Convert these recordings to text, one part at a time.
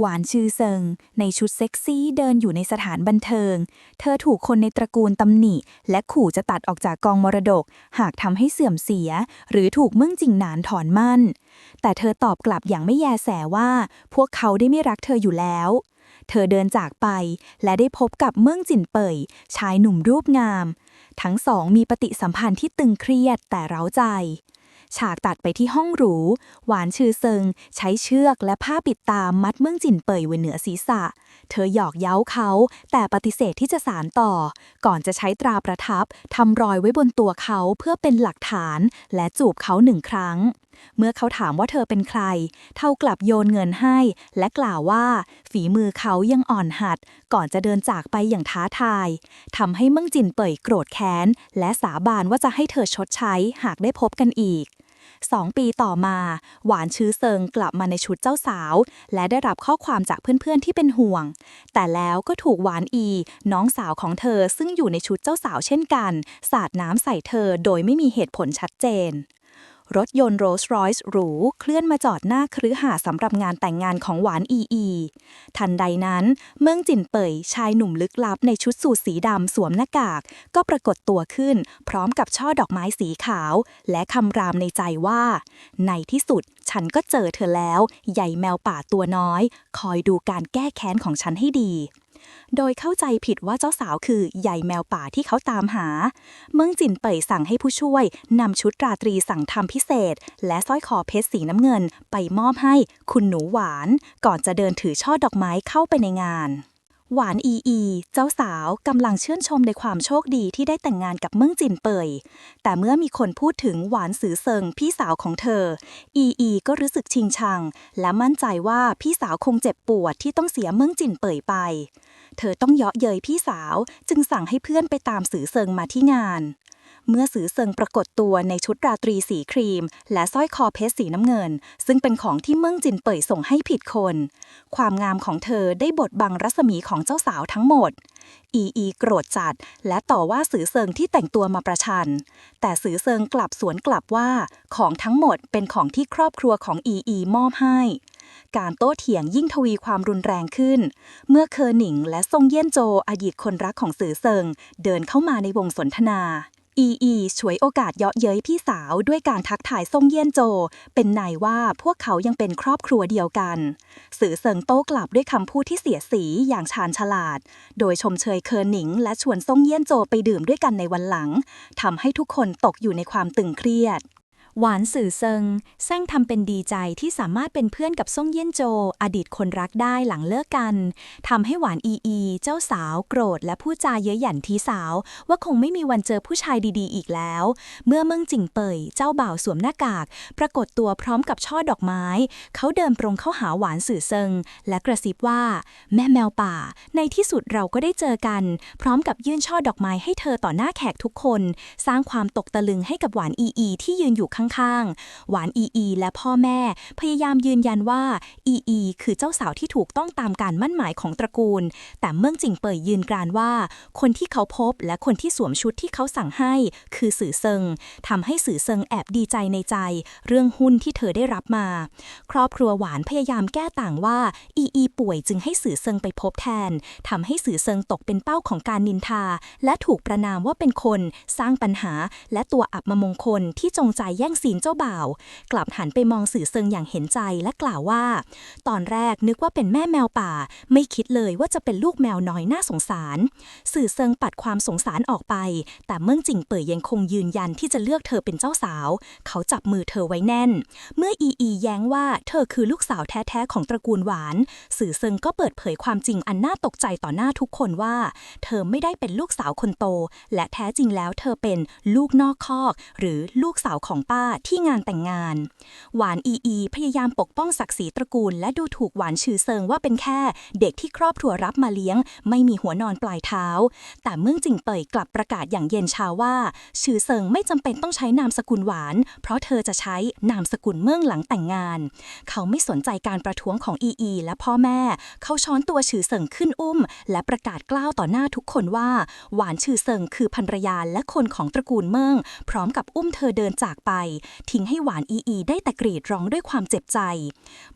หวานชื่อเซิง ในชุดเซ็กซี่เดินอยู่ในสถานบันเทิง เธอถูกคนในตระกูลตำหนิ และขู่จะตัดออกจากกองมรดก หากทำให้เสื่อมเสีย หรือถูกเมืองจิงหนานถอนมั่น แต่เธอตอบกลับอย่างไม่แยแสว่า พวกเขาได้ไม่รักเธออยู่แล้ว เธอเดินจากไป และได้พบกับเมืองจินเป่ย ชายหนุ่มรูปงาม ทั้งสองมีปฏิสัมพันธ์ที่ตึงเครียดแต่เร้าใจ ฉากตัดไปที่ห้องหรู หวานชื่อเซิง ใช้เชือกและผ้าปิดตามัดเมืองจินเปยไว้เหนือศีรษะ เธอหยอกเย้าเขา แต่ปฏิเสธที่จะสารต่อ ก่อนจะใช้ตราประทับทำรอยไว้บนตัวเขาเพื่อเป็นหลักฐาน และจูบเขาหนึ่งครั้ง เมื่อเขาถามว่าเธอเป็นใคร เท่ากลับโยนเงินให้ และกล่าวว่า ฝีมือเขายังอ่อนหัด ก่อนจะเดินจากไปอย่างท้าทายทำให้เมืองจินเปยโกรธแค้น และสาบานว่าจะให้เธอชดใช้หากได้พบกันอีก สองปีต่อมา หวานชื้อเซิงกลับมาในชุดเจ้าสาว และได้รับข้อความจากเพื่อนๆที่เป็นห่วง แต่แล้วก็ถูกหวานอี น้องสาวของเธอซึ่งอยู่ในชุดเจ้าสาวเช่นกัน สาดน้ำใส่เธอโดยไม่มีเหตุผลชัดเจน รถยนต์โรลส์รอยซ์หรู เคลื่อนมาจอดหน้าคฤหาสน์สำหรับงานแต่งงานของหวานอีอี ทันใดนั้น เมืองจินเป่ยชายหนุ่มลึกลับในชุดสูทสีดำสวมหน้ากาก ก็ปรากฏตัวขึ้น พร้อมกับช่อดอกไม้สีขาว และคำรามในใจว่า ในที่สุดฉันก็เจอเธอแล้ว ใหญ่แมวป่าตัวน้อย คอยดูการแก้แค้นของฉันให้ดี โดยเข้าใจผิดว่าเจ้าสาวคือใหญ่แมวป่าที่เขาตามหา เมืองจินเป่ยสั่งให้ผู้ช่วยนำชุดราตรีสั่งทำพิเศษ และสร้อยคอเพชรสีน้ำเงินไปมอบให้คุณหนูหวาน ก่อนจะเดินถือช่อดอกไม้เข้าไปในงาน หวานอีอี เจ้าสาวกำลังชื่นชมในความโชคดีที่ได้แต่งงานกับเมืองจินเปย แต่เมื่อมีคนพูดถึงหวานสือเซิงพี่สาวของเธอ อีอีก็รู้สึกชิงชัง และมั่นใจว่าพี่สาวคงเจ็บปวดที่ต้องเสียเมืองจินเปยไป เธอต้องเยาะเย้ยพี่สาวจึงสั่งให้เพื่อนไปตามสือเซิงมาที่งาน เมื่อสือเซิงปรากฏตัวในชุดราตรีสีครีม และสร้อยคอเพชรสีน้ำเงิน ซึ่งเป็นของที่เมืองจินเป่ยส่งให้ผิดคน ความงามของเธอได้บดบังรัศมีของเจ้าสาวทั้งหมด อีอีโกรธจัด และต่อว่าสือเซิงที่แต่งตัวมาประชัน แต่สือเซิงกลับสวนกลับว่า ของทั้งหมดเป็นของที่ครอบครัวของอีอีมอบให้การโต้เถียงยิ่งทวีความรุนแรงขึ้น เมื่อเคอหนิงและซงเยี่ยนโจอดีตคนรักของสือเซิง เดินเข้ามาในวงสนทนา อีอีฉวยโอกาสเยาะเย้ยพี่สาวด้วยการทักถ่ายซงเยี่ยนโจ เป็นนายว่าพวกเขายังเป็นครอบครัวเดียวกัน สื่อเสิงโต้กลับด้วยคำพูดที่เสียสีอย่างชาญฉลาด โดยชมเชยเคอหนิง และชวนซงเยี่ยนโจไปดื่มด้วยกันในวันหลังทำให้ทุกคนตกอยู่ในความตึงเครียด หวานสื่อเซิงแซงทำเป็นดีใจที่สามารถเป็นเพื่อนกับซ่งเยี่ยนโจ อดีตคนรักได้หลังเลิกกันทำให้หวานอีอี เจ้าสาวโกรธและพูดจาเย้ยหยันทีสาว ว่าคงไม่มีวันเจอผู้ชายดีๆ อีกแล้ว เมื่อเมืองจิงเป่ยเจ้าบ่าวสวมหน้ากาก ปรากฏตัวพร้อมกับช่อดอกไม้ เขาเดินตรงเข้าหาหวานสื่อเซิงและกระซิบว่า แม่แมวป่า ในที่สุดเราก็ได้เจอกัน พร้อมกับยื่นช่อดอกไม้ให้เธอต่อหน้าแขกทุกคน สร้างความตกตะลึงให้กับหวานอีอี ที่ยืนอยู่ข้างๆ หวานอีอีและพ่อแม่ พยายามยืนยันว่าอีอีคือเจ้าสาวที่ถูกต้องตามการมั่นหมายของตระกูล แต่เมืองจิงเป่ยยืนกรานว่า คนที่เขาพบและคนที่สวมชุดที่เขาสั่งให้ คือสื่อเซิงทำให้สื่อเซิงแอบดีใจในใจ เรื่องหุ้นที่เธอได้รับมา ครอบครัวหวานพยายามแก้ต่างว่าอีอีป่วยจึงให้สื่อเซิงไปพบแทนทำให้สื่อเซิงตกเป็นเป้าของการนินทา และถูกประนามว่าเป็นคน สร้างปัญหา และตัวอับมมงคลที่จงใจแย่งซีนเจ้าบ่าว กลับหันไปมองสื่อเซิงอย่างเห็นใจและกล่าวว่า ตอนแรกนึกว่าเป็นแม่แมวป่า ไม่คิดเลยว่าจะเป็นลูกแมวน้อยน่าสงสาร สื่อเซิงปัดความสงสารออกไป แต่เมื่อจิงเป่ยยังคงยืนยันที่จะเลือกเธอเป็นเจ้าสาว เขาจับมือเธอไว้แน่น เมื่ออีอีแย้งว่าเธอคือลูกสาวแท้ๆของตระกูลหวาน สื่อเซิงก็เปิดเผยความจริงอันน่าตกใจต่อหน้าทุกคนว่า เธอไม่ได้เป็นลูกสาวคนโต และแท้จริงแล้วเธอเป็นลูกนอกคอก หรือลูกสาวของป้าที่งานแต่งงาน หวานอีอีพยายามปกป้องศักดิ์ศรีตระกูล และดูถูกหวานชื่อเซิงว่าเป็นแค่เด็กที่ครอบครัวรับมาเลี้ยง ไม่มีหัวนอนปลายเท้า แต่เมื่อจิงเป่ยกลับประกาศอย่างเย็นชาว่า ชื่อเซิงไม่จำเป็นต้องใช้นามสกุลหวาน เพราะเธอจะใช้นามสกุลเมื่องหลังแต่งงาน เขาไม่สนใจการประท้วงของอีอีและพ่อแม่ เขาช้อนตัวชื่อเซิงขึ้นอุ้ม และประกาศกล้าวต่อหน้าทุกคนว่า หวานชื่อเซิงคือภรรยาและคนของตระกูลเมืองพร้อมกับอุ้มเธอเดินจากไปทิ้งให้หวานอีอีได้แต่กรีดร้องด้วยความเจ็บใจ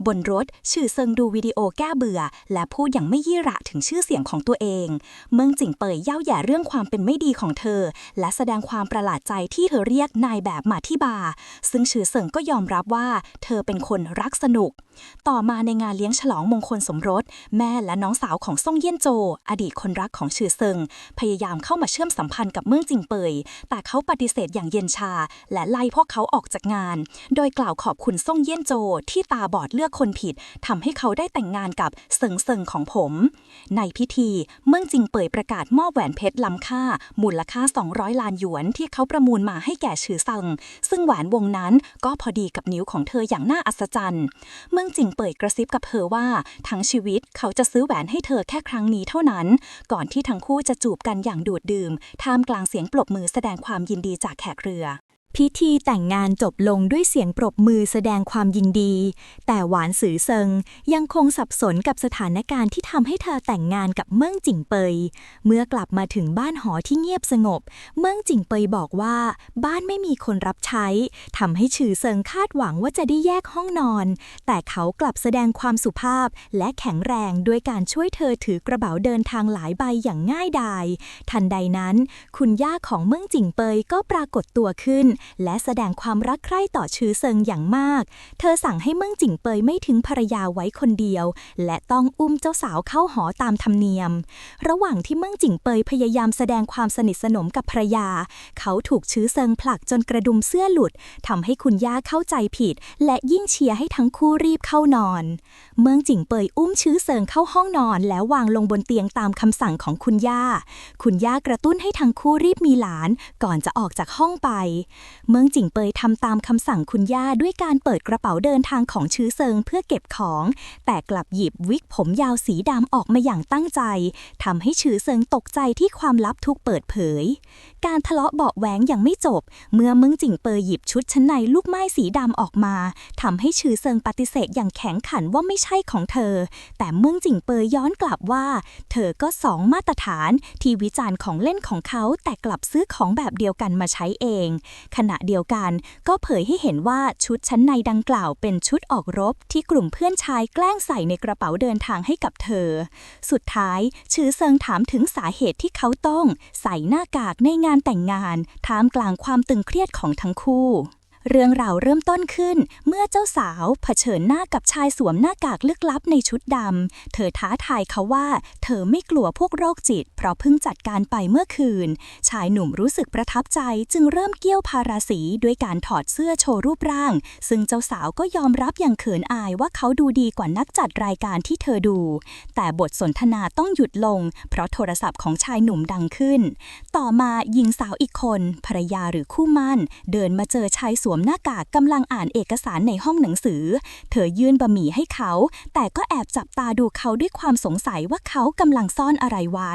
บนรถชื่อเซิงดูวิดีโอแก้เบื่อ และพูดอย่างไม่ยี่ระถึงชื่อเสียงของตัวเอง เมืองจิงเปยเย่าแย่เรื่องความเป็นไม่ดีของเธอ และแสดงความประหลาดใจที่เธอเรียกนายแบบมาที่บาร์ซึ่งชื่อเซิงก็ยอมรับว่า เธอเป็นคนรักสนุก ต่อมาในงานเลี้ยงฉลองมงคลสมรส แม่และน้องสาวของซ่งเยี่ยนโจ อดีตคนรักของชื่อเซิง พยายามเข้ามาเชื่อมสัมพันธ์กับเมืองจิงเปย แต่เขาปฏิเสธอย่างเย็นชา และไล่พวกเขาออกจากงาน โดยกล่าวขอบคุณซ่งเยี่ยนโจที่ตาบอดเลือกคนผิดทำให้เขาได้แต่งงานกับเซิงเซิงของผม ในพิธีเมืองจิงเปยประกาศมอบแหวนเพชรล้ำค่า มูลค่า 200 ล้านหยวนที่เขาประมูลมาให้แก่ชื่อซิงซึ่งแหวนวงนั้นก็พอดีกับนิ้วของเธออย่างน่าอัศจรรย์ เมืองจิงเปยกระซิบกับเธอว่าทั้งชีวิตเขาจะซื้อแหวนให้เธอแค่ครั้งนี้เท่านั้น ก่อนที่ทั้งคู่จะจูบกันอย่างดูดดื่มท่ามกลางเสียงปรบมือแสดงความยินดีจากแขกเรือ พิธีแต่งงานจบลงด้วยเสียงปรบมือแสดงความยินดี แต่หวานสือเซิงยังคงสับสนกับสถานการณ์ที่ทำให้เธอแต่งงานกับเมืองจิงเปย เมื่อกลับมาถึงบ้านหอที่เงียบสงบ เมืองจิงเปยบอกว่า บ้านไม่มีคนรับใช้ทำให้ฉือเซิงคาดหวังว่าจะได้แยกห้องนอน แต่เขากลับแสดงความสุภาพและแข็งแรงด้วยการช่วยเธอถือกระเป๋าเดินทางหลายใบอย่างง่ายดาย ทันใดนั้น คุณย่าของเมืองจิงเปยก็ปรากฏตัวขึ้นและแสดงความรักใคร่ต่อชือเซิงอย่างมาก เธอสั่งให้เมืองจิงเปยไม่ทิ้งภรรยาไว้คนเดียว และต้องอุ้มเจ้าสาวเข้าหอตามธรรมเนียม ระหว่างที่เมืองจิงเปยพยายามแสดงความสนิทสนมกับภรรยา เขาถูกชือเซิงผลักจนกระดุมเสื้อหลุดทำให้คุณย่าเข้าใจผิด และยิ่งเชียร์ให้ทั้งคู่รีบเข้านอน เมืองจิงเปยอุ้มชือเซิงเข้าห้องนอน แล้ววางลงบนเตียงตามคำสั่งของคุณย่า คุณย่ากระตุ้นให้ทั้งคู่รีบมีหลาน ก่อนจะออกจากห้องไปเมืองจิงเปยทำตามคำสั่งคุณย่าด้วยการเปิดกระเป๋าเดินทางของชื้อเซิงเพื่อเก็บของ แต่กลับหยิบวิกผมยาวสีดำออกมาอย่างตั้งใจทำให้ชื้อเซิงตกใจที่ความลับถูกเปิดเผย การทะเลาะเบาแหวงยังไม่จบ เมื่อเมืองจิงเปยหยิบชุดชั้นในลูกไม้สีดำออกมาทำให้ชื้อเซิงปฏิเสธอย่างแข็งขันว่าไม่ใช่ของเธอ แต่เมืองจิงเปยย้อนกลับว่า เธอก็สองมาตรฐานที่วิจารณ์ของเล่นของเขาแต่กลับซื้อของแบบเดียวกันมาใช้เองขณะเดียวกัน ก็เผยให้เห็นว่าชุดชั้นในดังกล่าวเป็นชุดออกรบที่กลุ่มเพื่อนชายแกล้งใส่ในกระเป๋าเดินทางให้กับเธอ สุดท้ายชื่อเซิงถามถึงสาเหตุที่เขาต้อง ใส่หน้ากากในงานแต่งงานท่ามกลางความตึงเครียดของทั้งคู่ เรื่องราวเริ่มต้นขึ้น เมื่อเจ้าสาวเผชิญหน้ากับชายสวมหน้ากากลึกลับในชุดดำ เธอท้าทายเขาว่า เธอไม่กลัวพวกโรคจิต เพราะเพิ่งจัดการไปเมื่อคืน ชายหนุ่มรู้สึกประทับใจจึงเริ่มเกี้ยวพาราสีด้วยการถอดเสื้อโชว์รูปร่าง ซึ่งเจ้าสาวก็ยอมรับอย่างเขินอายว่าเขาดูดีกว่านักจัดรายการที่เธอดู แต่บทสนทนาต้องหยุดลง เพราะโทรศัพท์ของชายหนุ่มดังขึ้น ต่อมาหญิงสาวอีกคนภรรยาหรือคู่มั่น เดินมาเจอชายสวมหน้ากากกำลังอ่านเอกสารในห้องหนังสือ เธอยื่นบะหมี่ให้เขา แต่ก็แอบจับตาดูเขาด้วยความสงสัยว่าเขากำลังซ่อนอะไรไว้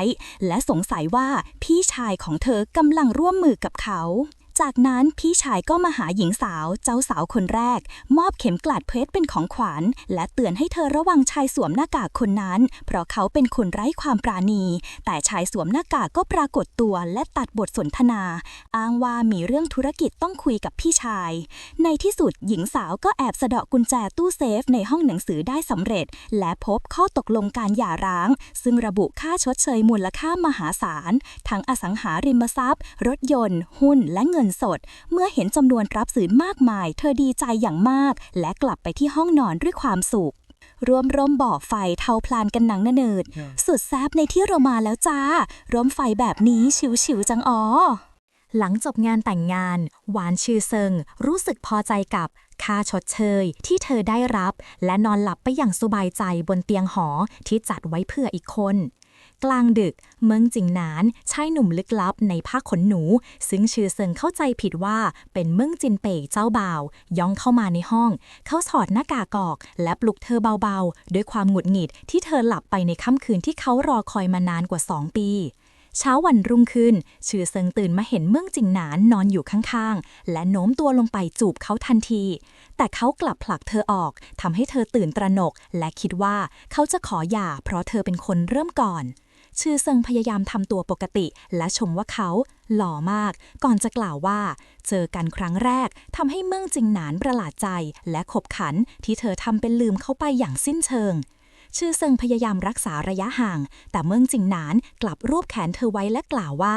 และสงสัยว่าพี่ชายของเธอกำลังร่วมมือกับเขา จากนั้นพี่ชายก็มาหาหญิงสาว เจ้าสาวคนแรก มอบเข็มกลัดเพชรเป็นของขวัญและเตือนให้เธอระวังชายสวมหน้ากากคนนั้น เพราะเขาเป็นคนไร้ความปราณี แต่ชายสวมหน้ากากก็ปรากฏตัวและตัดบทสนทนา อ้างว่ามีเรื่องธุรกิจต้องคุยกับพี่ชาย ในที่สุดหญิงสาวก็แอบสะเดาะกุญแจตู้เซฟในห้องหนังสือได้สำเร็จ และพบข้อตกลงการหย่าร้าง ซึ่งระบุค่าชดเชยมูลค่ามหาศาลทั้งอสังหาริมทรัพย์ รถยนต์ หุ้นและเงินสด เมื่อเห็นจำนวนรับสินมากมาย เธอดีใจอย่างมาก และกลับไปที่ห้องนอนด้วยความสุขร่วมร่มบ่อไฟเทาพลานกันหนังเนิด สุดแซบในที่เรามาแล้วจ้า ร่มไฟแบบนี้ชิวๆจังอ๋อหลังจบงานแต่งงาน หวานชื่อเซิง รู้สึกพอใจกับค่าชดเชยที่เธอได้รับ และนอนหลับไปอย่างสบายใจบนเตียงหอที่จัดไว้เพื่ออีกคน กลางดึก เมืองจิงหนานชายหนุ่มลึกลับในผ้าขนหนู ซึ่งชื่อเซิงเข้าใจผิดว่าเป็นเมืองจินเป่ยเจ้าบ่าว ย่องเข้ามาในห้อง เขาถอดหน้ากากออก และปลุกเธอเบาๆ ด้วยความหงุดหงิดที่เธอหลับไปในค่ำคืนที่เขารอคอยมานานกว่าสองปีเช้าวันรุ่งขึ้น ชื่อเซิงตื่นมาเห็นเมืองจิงหนานนอนอยู่ข้างๆ และโน้มตัวลงไปจูบเขาทันที แต่เขากลับผลักเธอออกทำให้เธอตื่นตระหนก และคิดว่าเขาจะขอหย่าเพราะเธอเป็นคนเริ่มก่อน ชื่อเซิงพยายามทำตัวปกติ และชมว่าเขาหล่อมาก ก่อนจะกล่าวว่า เจอกันครั้งแรกทำให้เมืองจิงหนานประหลาดใจ และขบขันที่เธอทำเป็นลืมเข้าไปอย่างสิ้นเชิง ชื่อเซิงพยายามรักษาระยะห่าง แต่เมืองจิงหนานกลับรวบแขนเธอไว้และกล่าวว่า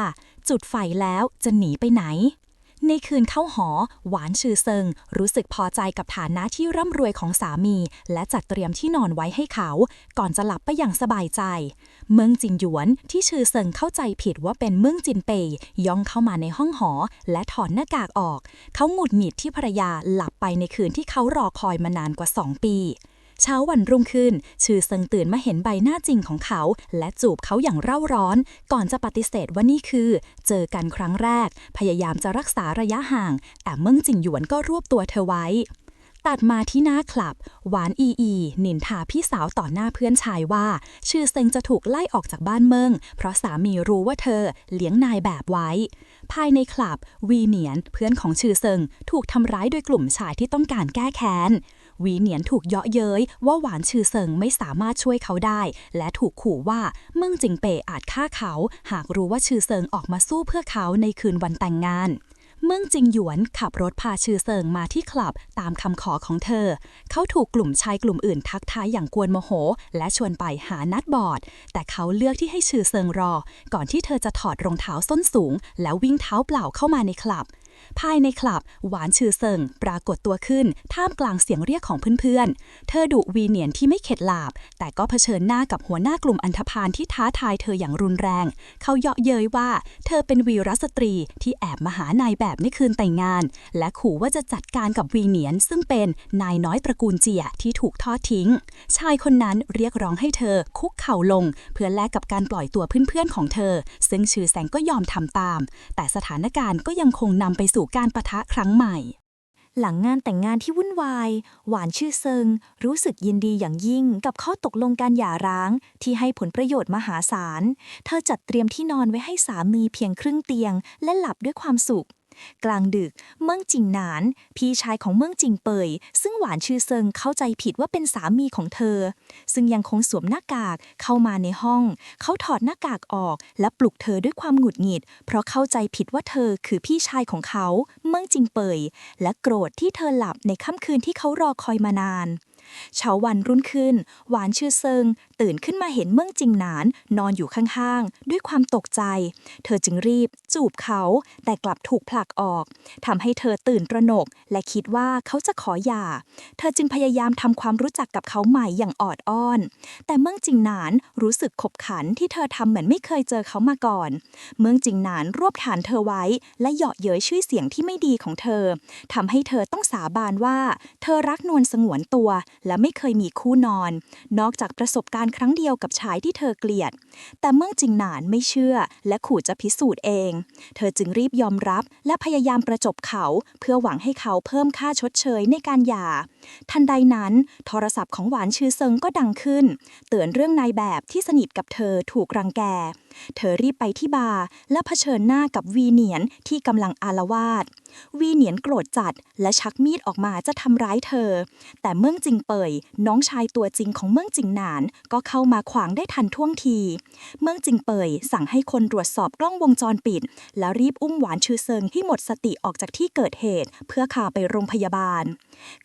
จุดไฟแล้วจะหนีไปไหน ในคืนเข้าหอ หวานชื่อเซิง รู้สึกพอใจกับฐานะที่ร่ำรวยของสามี และจัดเตรียมที่นอนไว้ให้เขา ก่อนจะหลับไปอย่างสบายใจ เมืองจินหยวนที่ชื่อเซิงเข้าใจผิดว่าเป็นเมืองจินเปยย่องเข้ามาในห้องหอ และถอดหน้ากากออก เขาหงุดหงิดที่ภรรยาหลับไปในคืนที่เขารอคอยมานานกว่าสองปี เช้าวันรุ่งขึ้น ชื่อเซิงตื่นมาเห็นใบหน้าจริงของเขา และจูบเขาอย่างเร่าร้อน ก่อนจะปฏิเสธว่านี่คือ เจอกันครั้งแรก พยายามจะรักษาระยะห่าง แต่เมืองจิงหยวนก็รวบตัวเธอไว้ตัดมาที่หน้าคลับ หวานอีอี นินทาพี่สาวต่อหน้าเพื่อนชายว่า ชื่อเซิงจะถูกไล่ออกจากบ้านเมิงเพราะสามีรู้ว่าเธอเลี้ยงนายแบบไว้ ภายในคลับ วีเหนียนเพื่อนของชื่อเซิงถูกทำร้ายโดยกลุ่มชายที่ต้องการแก้แค้น วีเหนียนถูกเยาะเย้ยว่าหวานชื่อเซิงไม่สามารถช่วยเขาได้ และถูกขู่ว่าเมืองจิงเปยอาจฆ่าเขา หากรู้ว่าชื่อเซิงออกมาสู้เพื่อเขาในคืนวันแต่งงานเมืองจิงหยวนขับรถพาชื่อเซิงมาที่คลับตามคำขอของเธอ เขาถูกกลุ่มชายกลุ่มอื่นทักทายอย่างกวนโมโห และชวนไปหานัดบอด แต่เขาเลือกที่ให้ชื่อเซิงรอ ก่อนที่เธอจะถอดรองเท้าส้นสูง แล้ววิ่งเท้าเปล่าเข้ามาในคลับ ภายในคลับ หวานชื่อเซิงปรากฏตัวขึ้น ท่ามกลางเสียงเรียกของเพื่อนๆ เธอดุวีเนียนที่ไม่เข็ดหลาบ แต่ก็เผชิญหน้ากับหัวหน้ากลุ่มอันธพาลที่ท้าทายเธออย่างรุนแรง เขาเยาะเย้ยว่า เธอเป็นวีรสตรีที่แอบมาหานายแบบในคืนแต่งงาน และขู่ว่าจะจัดการกับวีเนียนซึ่งเป็นนายน้อยตระกูลเจียที่ถูกทอดทิ้ง ชายคนนั้นเรียกร้องให้เธอคุกเข่าลง เพื่อแลกกับการปล่อยตัวเพื่อนๆของเธอ ซึ่งชื่อแสงก็ยอมทำตาม แต่สถานการณ์ก็ยังคงนำไปสู่การประทะครั้งใหม่ หลังงานแต่งงานที่วุ่นวาย หวานชื่อเซิง รู้สึกยินดีอย่างยิ่งกับข้อตกลงการหย่าร้าง ที่ให้ผลประโยชน์มหาศาล เธอจัดเตรียมที่นอนไว้ให้สามีเพียงครึ่งเตียง และหลับด้วยความสุข กลางดึกเมืองจิงหนาน พี่ชายของเมืองจิงเปย ซึ่งหวานชื่อเซิงเข้าใจผิดว่าเป็นสามีของเธอ ซึ่งยังคงสวมหน้ากากเข้ามาในห้อง เขาถอดหน้ากากออก และปลุกเธอด้วยความหงุดหงิด เพราะเข้าใจผิดว่าเธอคือพี่ชายของเขา เมืองจิงเปย และโกรธที่เธอหลับในค่ำคืนที่เขารอคอยมานาน เช้าวันรุ่นขึ้น หวานชื่อเซิง ตื่นขึ้นมาเห็นเมืองจิงหนาน นอนอยู่ข้างๆ ด้วยความตกใจ เธอจึงรีบ จูบเขา แต่กลับถูกผลักออกทำให้เธอตื่นตระหนก และคิดว่าเขาจะขอหย่า เธอจึงพยายามทำความรู้จักกับเขาใหม่อย่างออดอ้อน แต่เมืองจิงหนานรู้สึกขบขันที่เธอทำเหมือนไม่เคยเจอเขามาก่อน เมืองจิงหนานรวบฐานเธอไว้ และเหยาะเย้ยชื่อเสียงที่ไม่ดีของเธอทำให้เธอต้องสาบานว่า เธอรักนวลสงวนตัวและไม่เคยมีคู่นอน นอกจากประสบการณ์ครั้งเดียวกับชายที่เธอเกลียด แต่เมื่อจิงหนานไม่เชื่อ และขู่จะพิสูจน์เอง เธอจึงรีบยอมรับและพยายามประจบเขา เพื่อหวังให้เขาเพิ่มค่าชดเชยในการหย่า ทันใดนั้น โทรศัพท์ของหวานชื่อเซิงก็ดังขึ้น เตือนเรื่องนายแบบที่สนิทกับเธอถูกรังแก เธอรีบไปที่บาร์และเผชิญหน้ากับวีเหนียนที่กำลังอาละวาดวีเหนียนโกรธจัดและชักมีดออกมาจะทำร้ายเธอ แต่เมืองจิงเปยน้องชายตัวจริงของเมืองจิงหนาน ก็เข้ามาขวางได้ทันท่วงที เมืองจิงเปยสั่งให้คนตรวจสอบกล้องวงจรปิด แล้วรีบอุ้มหวานชื่อเซิงให้หมดสติออกจากที่เกิดเหตุ เพื่อพาไปโรงพยาบาล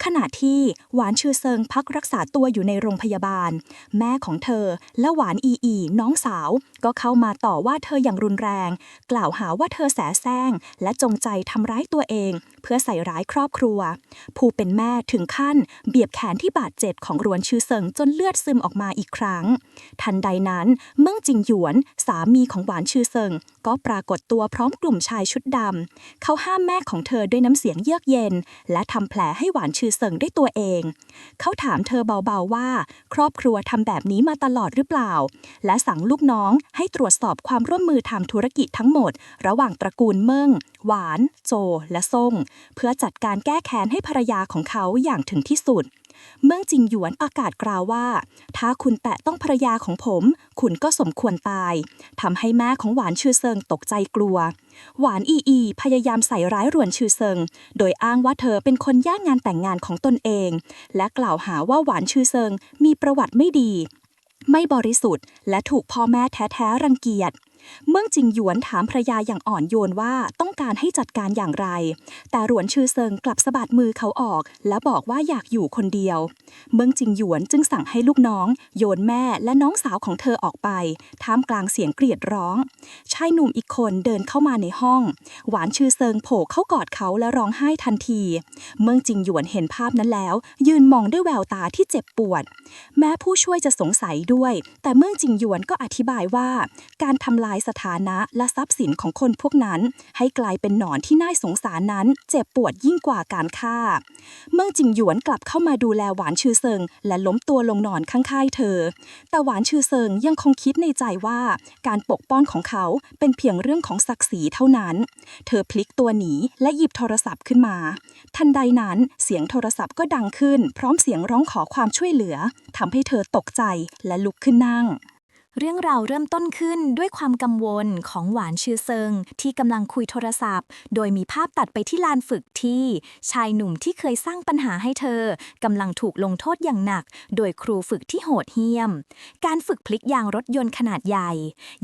ขณะที่หวานชื่อเซิงพักรักษาตัวอยู่ในโรงพยาบาล แม่ของเธอ และหวานอีอี น้องสาว ก็เข้ามาต่อว่าเธออย่างรุนแรง กล่าวหาว่าเธอแสแสร้ง และจงใจทำร้ายตัวเอง พื่อใส่ร้ายครอบครัว ผู้เป็นแม่ถึงขั้นเบียบแขนที่บาดเจ็บของรวนชื่อเซิงจนเลือดซึมออกมาอีกครั้ง ทันใดนั้นเมืองจิงหยวน สามีของหวานชื่อเซิง ก็ปรากฏตัวพร้อมกลุ่มชายชุดดำเขาห้ามแม่ของเธอด้วยน้ำเสียงเยือกเย็น และทำแผลให้หวานชื่อเซิงด้วยตัวเอง เขาถามเธอเบาๆว่า ครอบครัวทำแบบนี้มาตลอดหรือเปล่า และสั่งลูกน้องให้ตรวจสอบความร่วมมือทำธุรกิจทั้งหมด ระหว่างตระกูลเมิงหวาน โจ และซ่ง เพื่อจัดการแก้แค้นให้ภรรยาของเขาอย่างถึงที่สุด เมืองจิงหยวนอากาศกล่าวว่า ถ้าคุณแตะต้องภรรยาของผม คุณก็สมควรตายทำให้แม่ของหวานชื่อเซิงตกใจกลัว หวานอีอี พยายามใส่ร้ายรวนชื่อเซิง โดยอ้างว่าเธอเป็นคนย่างงานแต่งงานของตนเอง และกล่าวหาว่าหวานชื่อเซิงมีประวัติไม่ดี ไม่บริสุทธิ์ และถูกพ่อแม่แท้ๆรังเกียจ เมืองจิงหยวนถามภรยาอย่างอ่อนโยนว่าต้องการให้จัดการอย่างไร แต่หลวนชื่อเซิงกลับสะบัดมือเขาออก และบอกว่าอยากอยู่คนเดียว เมืองจิงหยวนจึงสั่งให้ลูกน้อง โยนแม่และน้องสาวของเธอออกไปท่ามกลางเสียงเกลียดร้อง ชายหนุ่มอีกคนเดินเข้ามาในห้อง หวานชื่อเซิงโผล่เข้ากอดเขาและร้องไห้ทันที เมืองจิงหยวนเห็นภาพนั้นแล้ว ยืนมองด้วยแววตาที่เจ็บปวด แม้ผู้ช่วยจะสงสัยด้วย แต่เมืองจิงหยวนก็อธิบายว่า การทำลายสถานะและทรัพย์สินของคนพวกนั้น ให้กลายเป็นหนอนที่น่าสงสารนั้น เจ็บปวดยิ่งกว่าการฆ่า เมืองจิงหยวนกลับเข้ามาดูแลหวานชื่อเซิง และล้มตัวลงนอนข้างๆเธอ แต่หวานชื่อเซิงยังคงคิดในใจว่าการปกป้องของเขาเป็นเพียงเรื่องของศักดิ์ศรีเท่านั้น เธอพลิกตัวหนีและหยิบโทรศัพท์ขึ้นมา ทันใดนั้นเสียงโทรศัพท์ก็ดังขึ้น พร้อมเสียงร้องขอความช่วยเหลือทำให้เธอตกใจและลุกขึ้นนั่ง เรื่องราวเริ่มต้นขึ้นด้วยความกังวลของหวานชื่อเซิง ที่กำลังคุยโทรศัพท์ โดยมีภาพตัดไปที่ลานฝึกที่ ชายหนุ่มที่เคยสร้างปัญหาให้เธอกำลังถูกลงโทษอย่างหนัก โดยครูฝึกที่โหดเหี้ยม การฝึกพลิกยางรถยนต์ขนาดใหญ่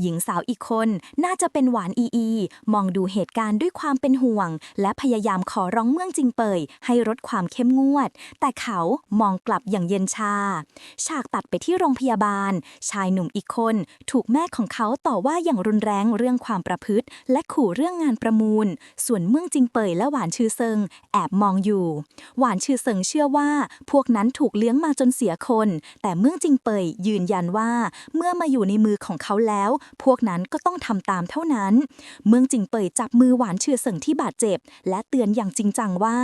หญิงสาวอีกคนน่าจะเป็นหวานอีอี มองดูเหตุการณ์ด้วยความเป็นห่วง และพยายามขอร้องเมืองจิงเปย ให้ลดความเข้มงวด แต่เขามองกลับอย่างเย็นชา ฉากตัดไปที่โรงพยาบาล ชายหนุ่มอีกคนถูกแม่ของเขาต่อว่าอย่างรุนแรงเรื่องความประพฤติ และขู่เรื่องงานประมูล ส่วนเมืองจิงเปยและหวานชื่อเซิง แอบมองอยู่ หวานชื่อเซิงเชื่อว่า พวกนั้นถูกเลี้ยงมาจนเสียคน แต่เมืองจิงเปยยืนยันว่า เมื่อมาอยู่ในมือของเขาแล้ว พวกนั้นก็ต้องทำตามเท่านั้น เมืองจิงเปยจับมือหวานชื่อเซิงที่บาดเจ็บ และเตือนอย่างจริงจังว่า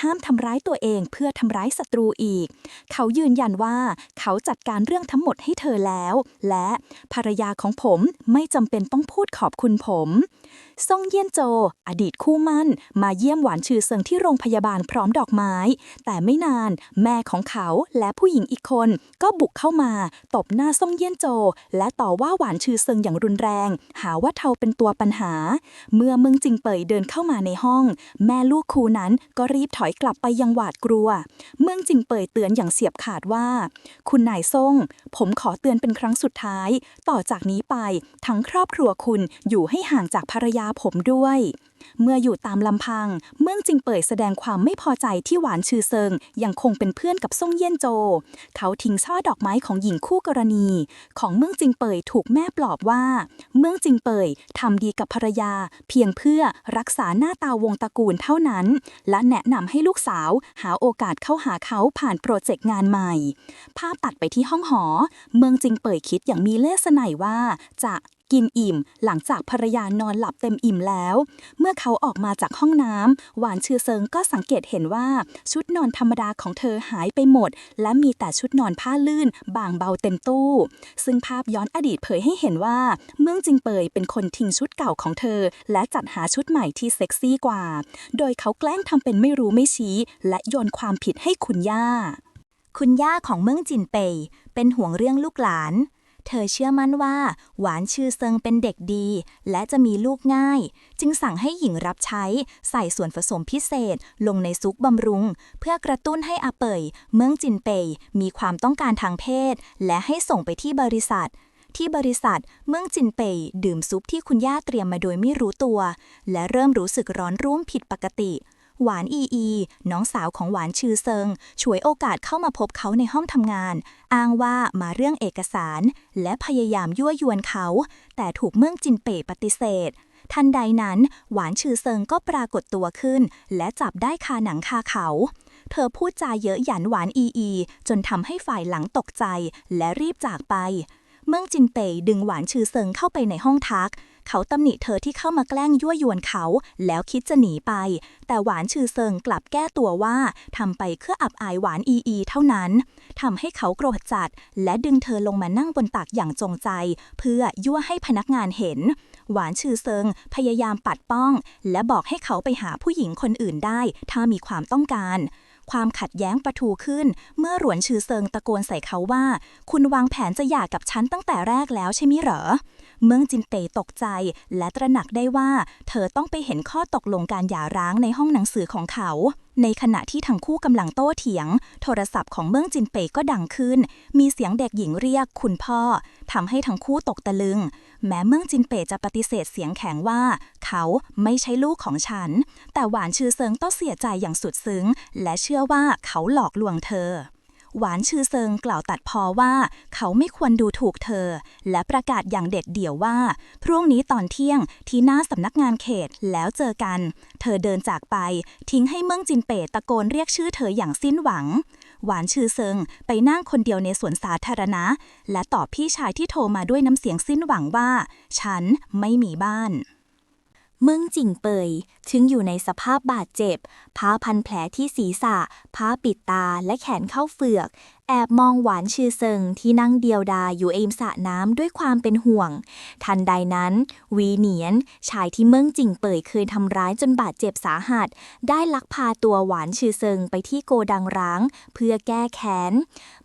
ห้ามทำร้ายตัวเองเพื่อทำร้ายศัตรูอีก เขายืนยันว่าเขาจัดการเรื่องทั้งหมดให้เธอแล้ว และภรรยาของผมไม่จำเป็นต้องพูดขอบคุณผมซ่งเยี่ยนโจ อดีตคู่มั่น มาเยี่ยมหวานชื่อเซิงที่โรงพยาบาลพร้อมดอกไม้ แต่ไม่นานแม่ของเขาและผู้หญิงอีกคน ก็บุกเข้ามา ตบหน้าซ่งเยี่ยนโจ และต่อว่าหวานชื่อเซิงอย่างรุนแรง หาว่าเธอเป็นตัวปัญหา เมื่อเมึงจิงเปยเดินเข้ามาในห้อง แม่ลูกคู่นั้นก็รีบถอยกลับไปยังหวาดกลัว เมืองจิงเปยเตือนอย่างเสียบขาดว่า คุณนายซ่งผมขอเตือนเป็นครั้งสุดท้ายต่อจากนี้ไป ทั้งครอบครัวคุณอยู่ให้ห่างจากภรรยาผมด้วย เมื่ออยู่ตามลำพัง เมืองจิงเปยแสดงความไม่พอใจที่หวานชื่อเซิง ยังคงเป็นเพื่อนกับซ่งเยี่ยนโจ เขาทิ้งช่อดอกไม้ของหญิงคู่กรณี ของเมืองจิงเปยถูกแม่ปลอบว่า เมืองจิงเปยทำดีกับภรรยา เพียงเพื่อรักษาหน้าตาวงตระกูลเท่านั้น และแนะนำให้ลูกสาวหาโอกาสเข้าหาเขาผ่านโปรเจกต์งานใหม่ ภาพตัดไปที่ห้องหอ เมืองจิงเปยคิดอย่างมีเล่ห์ไสนัยว่าจะ กินอิ่ม หลังจากภรรยานอนหลับเต็มอิ่มแล้ว เมื่อเขาออกมาจากห้องน้ำหวานชื่อเซิงก็สังเกตเห็นว่า ชุดนอนธรรมดาของเธอหายไปหมด และมีแต่ชุดนอนผ้าลื่น บางเบาเต็มตู้ ซึ่งภาพย้อนอดีตเผยให้เห็นว่า เมืองจิงเปยเป็นคนทิ้งชุดเก่าของเธอ และจัดหาชุดใหม่ที่เซ็กซี่กว่า โดยเขาแกล้งทำเป็นไม่รู้ไม่ชี้ และโยนความผิดให้คุณย่าคุณย่าของเมืองจินเปยเป็นห่วงเรื่องลูกหลาน เธอเชื่อมั่นว่า หวานชื่อเซิงเป็นเด็กดี และจะมีลูกง่าย จึงสั่งให้หญิงรับใช้ใส่ส่วนผสมพิเศษลงในซุปบำรุง เพื่อกระตุ้นให้อาเปยเมืองจินเปยมีความต้องการทางเพศ และให้ส่งไปที่บริษัทที่บริษัทเมืองจินเปยดื่มซุปที่คุณย่าเตรียมมาโดยไม่รู้ตัว และเริ่มรู้สึกร้อนรุ่มผิดปกติ หวานอีอี น้องสาวของหวานชื่อเซิง ฉวยโอกาสเข้ามาพบเขาในห้องทำงาน อ้างว่ามาเรื่องเอกสาร และพยายามยั่วยวนเขา แต่ถูกเมืองจินเป่ปฏิเสธ ทันใดนั้น หวานชื่อเซิงก็ปรากฏตัวขึ้น และจับได้คาหนังคาเขาเธอพูดจาเยอะหยันหวานอีอี จนทำให้ฝ่ายหลังตกใจและรีบจากไป เมืองจินเป่ยดึงหวานชื่อเซิงเข้าไปในห้องทัก เขาตำหนิเธอที่เข้ามาแกล้งยั่วยวนเขา แล้วคิดจะหนีไป แต่หวานชื่อเซิงกลับแก้ตัวว่าทำไปเพื่ออับอายหวานอีอีเท่านั้นทำให้เขาโกรธจัด และดึงเธอลงมานั่งบนตักอย่างจงใจ เพื่อยั่วให้พนักงานเห็นหวานชื่อเซิง พยายามปัดป้อง และบอกให้เขาไปหาผู้หญิงคนอื่นได้ ถ้ามีความต้องการ ความขัดแย้งประทูขึ้น เมื่อหลวนชื่อเซิงตะโกนใส่เขาว่า คุณวางแผนจะหย่ากับฉันตั้งแต่แรกแล้วใช่ไหมเหรอ เมืองจินเตตกใจและตระหนักได้ว่า เธอต้องไปเห็นข้อตกลงการหย่าร้างในห้องหนังสือของเขา ในขณะที่ทั้งคู่กำลังโต้เถียง โทรศัพท์ของเมืองจินเปยก็ดังขึ้น มีเสียงเด็กหญิงเรียกคุณพ่อทำให้ทั้งคู่ตกตะลึง แม้เมืองจินเปยจะปฏิเสธเสียงแข็งว่า เขาไม่ใช่ลูกของฉัน แต่หวานชื่อเซิงต้องเสียใจอย่างสุดซึ้ง และเชื่อว่าเขาหลอกลวงเธอ หวานชื่อเซิงกล่าวตัดพอว่า เขาไม่ควรดูถูกเธอ และประกาศอย่างเด็ดเดี่ยวว่า พรุ่งนี้ตอนเที่ยงที่หน้าสำนักงานเขตแล้วเจอกัน เธอเดินจากไป ทิ้งให้เมืองจินเปตตะโกนเรียกชื่อเธออย่างสิ้นหวัง หวานชื่อเซิงไปนั่งคนเดียวในสวนสาธารณะ และตอบพี่ชายที่โทรมาด้วยน้ำเสียงสิ้นหวังว่า ฉันไม่มีบ้าน เมืองจิงเปย ถึงอยู่ในสภาพบาดเจ็บ ผ้าพันแผลที่ศีรษะ ผ้าปิดตาและแขนเข้าเฟือก แอบมองหวานชื่อเซิงที่นั่งเดียวดายอยู่เอมสระน้ำด้วยความเป็นห่วง ทันใดนั้น วีเหนียน ชายที่เมืองจิงเปยเคยทำร้ายจนบาดเจ็บสาหัส ได้ลักพาตัวหวานชื่อเซิงไปที่โกดังร้าง เพื่อแก้แค้น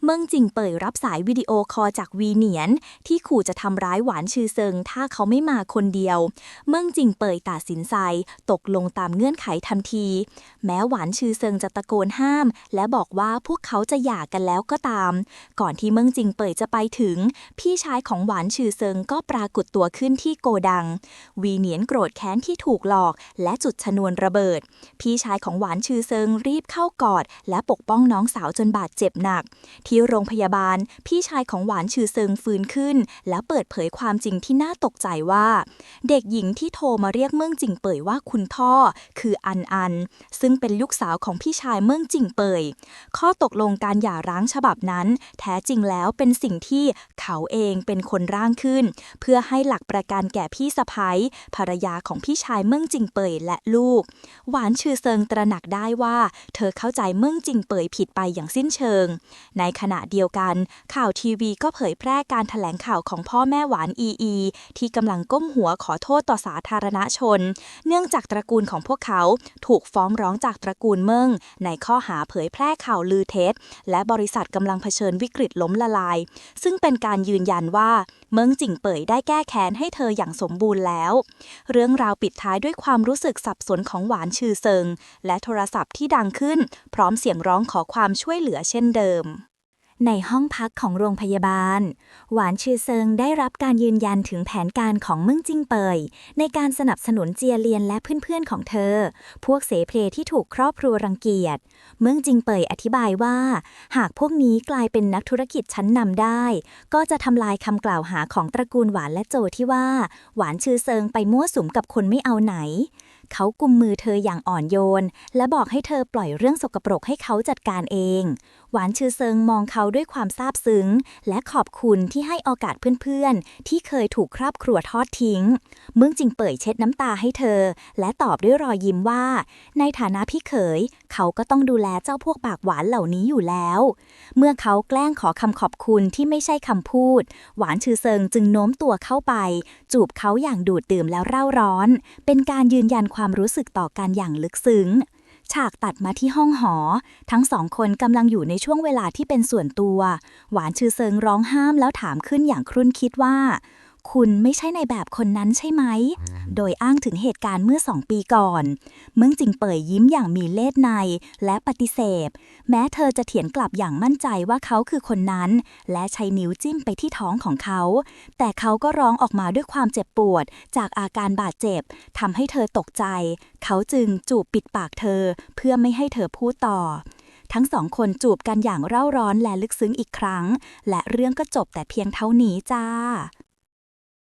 เมืองจิงเปยรับสายวิดีโอคอลจากวีเหนียน ที่ขู่จะทำร้ายหวานชื่อเซิงถ้าเขาไม่มาคนเดียว เมืองจิงเปยตัดสินใจตกลงตามเงื่อนไขทันที แม้หวานชื่อเซิงจะตะโกนห้าม และบอกว่าพวกเขาจะหย่ากันแล้วก็ตาม ก่อนที่เมืองจิงเปยจะไปถึง พี่ชายของหวานชื่อเซิงก็ปรากฏตัวขึ้นที่โกดัง วีเหนียนโกรธแค้นที่ถูกหลอก และจุดชนวนระเบิด พี่ชายของหวานชื่อเซิงรีบเข้ากอด และปกป้องน้องสาวจนบาดเจ็บหนัก ที่โรงพยาบาล พี่ชายของหวานชื่อเซิงฟื้นขึ้น และเปิดเผยความจริงที่น่าตกใจว่า เด็กหญิงที่โทรมาเรียกเมืองจิงเปยว่าคุณพ่อคืออันอัน ซึ่งเป็นลูกสาวของพี่ชายเมืองจิงเปย ข้อตกลงการหย่าร้างฉบับนั้น แท้จริงแล้วเป็นสิ่งที่เขาเองเป็นคนร่างขึ้น เพื่อให้หลักประกันแก่พี่สะพ้ยภรรยาของพี่ชายเมืองจิงเปยและลูก หวานชื่อเซิงตระหนักได้ว่า เธอเข้าใจเมืองจิงเปยผิดไปอย่างสิ้นเชิง ในขณะเดียวกัน ข่าวทีวีก็เผยแพร่การแถลงข่าวของพ่อแม่หวานอีอี ที่กำลังก้มหัวขอโทษต่อสาธารณชน เนื่องจากตระกูลของพวกเขาถูกฟ้องร้องจากตระกูลเมิงในข้อหาเผยแพร่ข่าวลือเท็จ และบริษัทกำลังเผชิญวิกฤตล้มละลาย ซึ่งเป็นการยืนยันว่าเมิงจิงเปยได้แก้แค้นให้เธออย่างสมบูรณ์แล้ว เรื่องราวปิดท้ายด้วยความรู้สึกสับสนของหวานชื่อเซิง และโทรศัพท์ที่ดังขึ้น พร้อมเสียงร้องขอความช่วยเหลือเช่นเดิม ในห้องพักของโรงพยาบาล หวานชื่อเซิงได้รับการยืนยันถึงแผนการของมึงจิงเปย ในการสนับสนุนเจียเลียนและเพื่อนๆของเธอ พวกเสเพลที่ถูกครอบครัวรังเกียจมืองจิงเปยอธิบายว่า หากพวกนี้กลายเป็นนักธุรกิจชั้นนำได้ ก็จะทำลายคำกล่าวหาของตระกูลหวานและโจที่ว่า หวานชื่อเซิงไปมั่วสุมกับคนไม่เอาไหน เขากุมมือเธออย่างอ่อนโยน และบอกให้เธอปล่อยเรื่องสกปรกให้เขาจัดการเอง หวานชื่อเซิงมองเขาด้วยความซาบซึ้ง และขอบคุณที่ให้โอกาสเพื่อนๆ ที่เคยถูกครอบครัวทอดทิ้ง เมืองจิงเป่ยเช็ดน้ำตาให้เธอ และตอบด้วยรอยยิ้มว่า ในฐานะพี่เขย เขาก็ต้องดูแลเจ้าพวกปากหวานเหล่านี้อยู่แล้ว เมื่อเขาแกล้งขอคำขอบคุณที่ไม่ใช่คำพูด หวานชื่อเซิงจึงโน้มตัวเข้าไป จูบเขาอย่างดูดดื่มแล้วเร่าร้อน เป็นการยืนยันความรู้สึกต่อกันอย่างลึกซึ้ง ฉากตัดมาที่ห้องหอ ทั้งสองคนกำลังอยู่ในช่วงเวลาที่เป็นส่วนตัว หวานชื่อเซิงร้องห้ามแล้วถามขึ้นอย่างครุ่นคิดว่า คุณไม่ใช่ในแบบคนนั้นใช่ไหม โดยอ้างถึงเหตุการณ์เมื่อสองปีก่อน เมืองจิงเป่ยยิ้มอย่างมีเล่ห์ในและปฏิเสธ แม้เธอจะเถียงกลับอย่างมั่นใจว่าเขาคือคนนั้น และใช้นิ้วจิ้มไปที่ท้องของเขา แต่เขาก็ร้องออกมาด้วยความเจ็บปวด จากอาการบาดเจ็บทำให้เธอตกใจ เขาจึงจูบปิดปากเธอ เพื่อไม่ให้เธอพูดต่อทั้งสองคนจูบกันอย่างเร่าร้อนและลึกซึ้งอีกครั้ง และเรื่องก็จบแต่เพียงเท่านี้จ้า